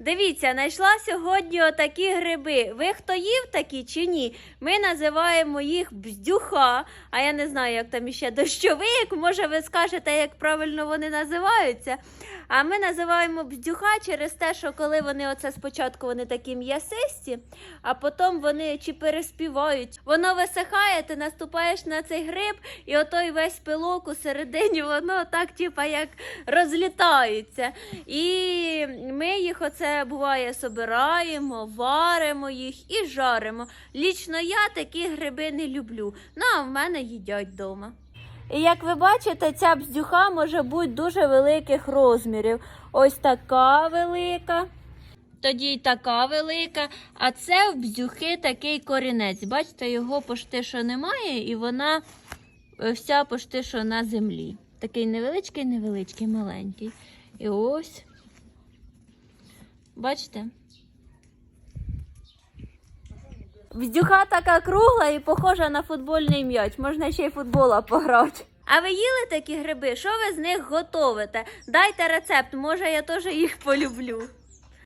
Дивіться, знайшла сьогодні отакі гриби. Ви хто їв такі чи ні? Ми називаємо їх бздюха, а я не знаю, як там іще дощовик. Може, ви скажете, як правильно вони називаються. А ми називаємо бздюха через те, що коли вони оце спочатку вони такі м'ясисті, а потім вони чи переспівають, воно висихає, ти наступаєш на цей гриб, і отой весь пилок у середині, воно так, типа, як розлітається. І ми їх оце буває собираємо, варимо їх і жаримо. Лічно я такі гриби не люблю. Ну, а в мене їдять вдома. І як ви бачите, ця бздюха може бути дуже великих розмірів. Ось така велика. Тоді й така велика, а це в бздюхи такий корінець. Бачите, його пошти що немає, і вона е, вся пошти що на землі. Такий невеличкий, невеличкий, маленький. І ось. Бачите? Бздюха така кругла і похожа на футбольний м'яч. Можна ще й футбола пограти. А ви їли такі гриби? Що ви з них готовите? Дайте рецепт, може я теж їх полюблю.